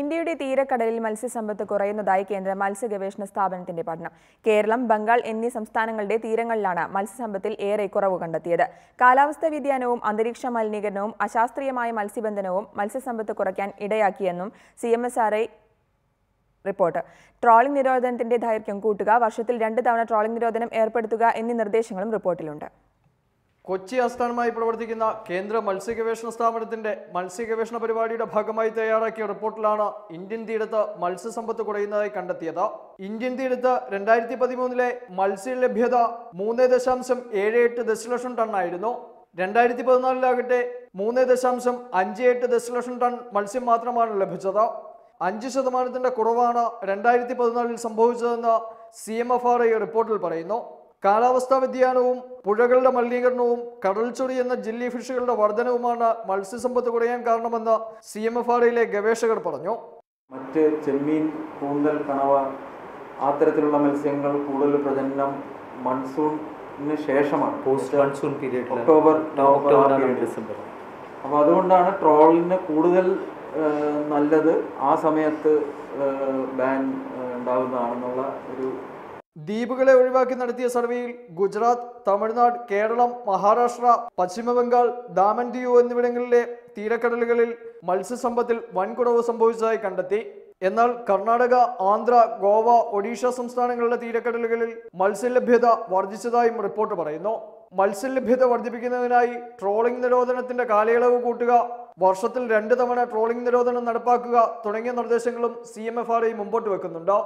ഇന്ത്യയുടെ തീരക്കടലിൽ മത്സ്യസമ്പത്ത് കുറയുന്നതായി കേന്ദ്ര മത്സ്യ ഗവേഷണ സ്ഥാപനത്തിന്റെ പഠനം. കേരളം ബംഗാൾ എന്നീ സംസ്ഥാനങ്ങളുടെ തീരങ്ങളിലാണ് മത്സ്യസമ്പത്തിൽ ഏറെ കുറവ് കണ്ടെത്തിയത്. കാലാവസ്ഥാ വ്യതിയാനവും അന്തരീക്ഷ മലിനീകരണവും അശാസ്ത്രീയമായ മത്സ്യബന്ധനവും മത്സ്യസമ്പത്ത് കുറയ്ക്കാൻ ഇടയാക്കിയെന്നും സി റിപ്പോർട്ട്. ട്രോളിംഗ് നിരോധനത്തിന്റെ ദൈർഘ്യം കൂട്ടുക വർഷത്തിൽ രണ്ട് തവണ ട്രോളിംഗ് നിരോധനം ഏർപ്പെടുത്തുക എന്നീ നിർദ്ദേശങ്ങളും റിപ്പോർട്ടിലുണ്ട്. കൊച്ചി ആസ്ഥാനമായി പ്രവർത്തിക്കുന്ന കേന്ദ്ര മത്സ്യഗവേഷണ സ്ഥാപനത്തിന്റെ മത്സ്യഗവേഷണ പരിപാടിയുടെ ഭാഗമായി തയ്യാറാക്കിയ റിപ്പോർട്ടിലാണ് ഇന്ത്യൻ തീരത്ത് മത്സ്യസമ്പത്ത് കുറയുന്നതായി കണ്ടെത്തിയത്. ഇന്ത്യൻ തീരത്ത് രണ്ടായിരത്തി പതിമൂന്നിലെ മത്സ്യലഭ്യത മൂന്ന് ദശാംശം ഏഴ് എട്ട് ദശലക്ഷം ടണ്ണായിരുന്നു രണ്ടായിരത്തി പതിനാലിലാകട്ടെ മൂന്ന് ദശാംശം അഞ്ച് എട്ട് ദശലക്ഷം ടൺ മത്സ്യം മാത്രമാണ് ലഭിച്ചത്. അഞ്ച് ശതമാനത്തിന്റെ കുറവാണ് രണ്ടായിരത്തി പതിനാലിൽ സംഭവിച്ചതെന്ന് C M F R I റിപ്പോർട്ടിൽ പറയുന്നു. കാലാവസ്ഥാ വ്യതിയാനവും പുഴകളുടെ മലിനീകരണവും കടൽച്ചൊറി എന്ന ജില്ലി ഫിഷുകളുടെ വർധനവുമാണ് മത്സ്യസമ്പത്ത് കുറയാൻ കാരണമെന്ന് സി എം എഫ് ആർഐയിലെ ഗവേഷകർ പറഞ്ഞു. മറ്റ് ചെമ്മീൻ കൂന്തൽ കണവ ആ തരത്തിലുള്ള മത്സ്യങ്ങൾ കൂടുതൽ പ്രജനനം മൺസൂണിന് ശേഷമാണ്. Post monsoon period October November. December അപ്പോൾ അതുകൊണ്ടാണ് ട്രോളിന് കൂടുതൽ നല്ലത് ആ സമയത്ത് ബാൻ ഉണ്ടാകുന്നതാണെന്നുള്ള ഒരു ദ്വീപുകളെ ഒഴിവാക്കി നടത്തിയ സർവേയിൽ ഗുജറാത്ത് തമിഴ്നാട് കേരളം മഹാരാഷ്ട്ര പശ്ചിമബംഗാൾ ദാമൻ ദ്വീപ് എന്നിവിടങ്ങളിലെ തീരക്കടലുകളിൽ മത്സ്യസമ്പത്തിൽ വൻകുറവ് സംഭവിച്ചതായി കണ്ടെത്തി. എന്നാൽ കർണാടക ആന്ധ്ര ഗോവ ഒഡീഷ സംസ്ഥാനങ്ങളുടെ തീരക്കടലുകളിൽ മത്സ്യലഭ്യത വർദ്ധിച്ചതായും റിപ്പോർട്ട് പറയുന്നു. മത്സ്യലഭ്യത വർദ്ധിപ്പിക്കുന്നതിനായി ട്രോളിംഗ് നിരോധനത്തിന്റെ കാലയളവ് കൂട്ടുക വർഷത്തിൽ രണ്ട് തവണ ട്രോളിംഗ് നിരോധനം നടപ്പാക്കുക തുടങ്ങിയ നിർദ്ദേശങ്ങളും C M F R I മുമ്പോട്ട് വെക്കുന്നുണ്ട്.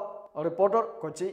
റിപ്പോർട്ടർ കൊച്ചി.